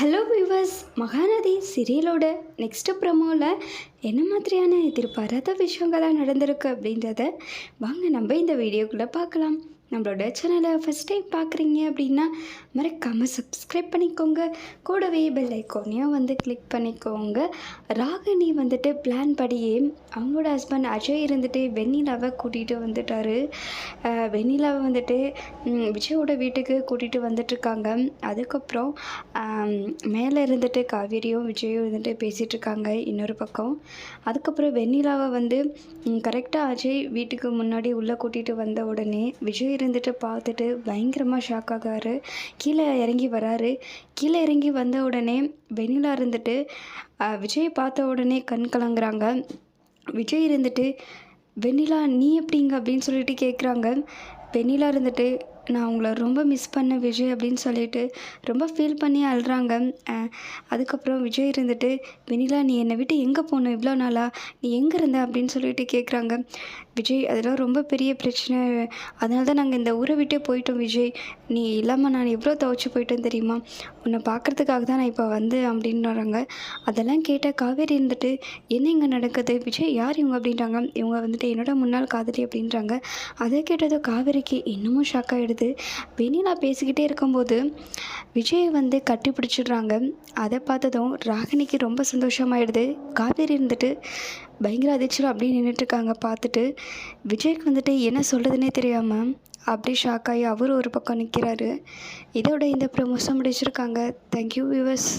Hello viewers Mahanadi சீரியலோட next ப்ரமோவில் என்ன மாதிரியான எதிர்பாராத விஷயங்கள்லாம் நடந்திருக்கு அப்படின்றத வாங்க நம்ம இந்த வீடியோக்குள்ளே பார்க்கலாம். நம்மளோட சேனலை ஃபஸ்ட் டைம் பார்க்குறீங்க அப்படின்னா மறக்காமல் சப்ஸ்கிரைப் பண்ணிக்கோங்க. கூடவே பெல் ஐக்கோனையும் வந்து கிளிக் பண்ணிக்கோங்க. ராகினி வந்துட்டு பிளான் படியே அவங்களோட ஹஸ்பண்ட் அஜய் இருந்துட்டு வெண்ணிலாவை கூட்டிகிட்டு வந்துட்டாரு. வெண்ணிலாவை வந்துட்டு விஜயோட வீட்டுக்கு கூட்டிகிட்டு வந்துட்டுருக்காங்க. அதுக்கப்புறம் மேலே இருந்துட்டு காவேரியும் விஜயும் இருந்துட்டு பேசிகிட்டு இருக்காங்க இன்னொரு பக்கம். அதுக்கப்புறம் வெண்ணிலாவை வந்து கரெக்டாக அஜய் வீட்டுக்கு முன்னாடி உள்ளே கூட்டிகிட்டு வந்த உடனே விஜய் இருந்துட்டு பார்த்துட்டு பயங்கரமாக ஷாக் ஆகாரு. கீழே இறங்கி வராரு. கீழே இறங்கி வந்த உடனே வெண்ணிலா இருந்துட்டு விஜய் பார்த்த உடனே கண் கலங்குறாங்க. விஜய் இருந்துட்டு வெண்ணிலா நீ எப்படிங்க? அப்படின்னு சொல்லிட்டு கேட்குறாங்க வெண்ணிலா இருந்துட்டு நான் உங்களை ரொம்ப மிஸ் பண்ண விஜய் அப்படின்னு சொல்லிட்டு ரொம்ப ஃபீல் பண்ணி அழுறாங்க. அதுக்கப்புறம் விஜய் இருந்துட்டு வெண்ணிலா நீ என்னை விட்டு எங்கே போகணும் இவ்வளோ நாளா? நீ எங்கே இருந்த? அப்படின்னு சொல்லிட்டு கேட்குறாங்க விஜய் அதெல்லாம் ரொம்ப பெரிய பிரச்சனை. அதனால தான் நாங்கள் இந்த ஊரை விட்டே போயிட்டோம் விஜய். நீ இல்லாமல் நான் எவ்வளோ துவச்சி போயிட்டேன் தெரியுமா? உன்னை பார்க்குறதுக்காக தான் நான் இப்போ வந்தேன் அப்படின்றாங்க. அதெல்லாம் கேட்ட காவேரி இருந்துட்டு என்ன இங்கே நடக்குது? விஜய் யார் இவங்க? அப்படின்றாங்க. இவங்க வந்துட்டு என்னோட முன்னாள் காதலி அப்படின்றாங்க. அதை கேட்டதும் காவேரிக்கு இன்னமும் ஷாக் ஆகிடுது வெண்ணிலா பேசிக்கிட்டே இருக்கும்போது விஜய் வந்து கட்டி பிடிச்சிடுறாங்க அதை பார்த்ததும் ராகினிக்கு ரொம்ப சந்தோஷமாயிடுது. காவேரி இருந்துட்டு பயங்கர அதிர்ச்சியில் அப்படியே நின்றுட்டுருக்காங்க பார்த்துட்டு விஜய்க்கு வந்துட்டு என்ன சொல்கிறதுனே தெரியாமல் அப்படியே ஷாக் ஆகி அவரும் ஒரு பக்கம் நிற்கிறாரு இதோட இந்த ப்ரமோஷன் முடிச்சிருக்காங்க. Thank you viewers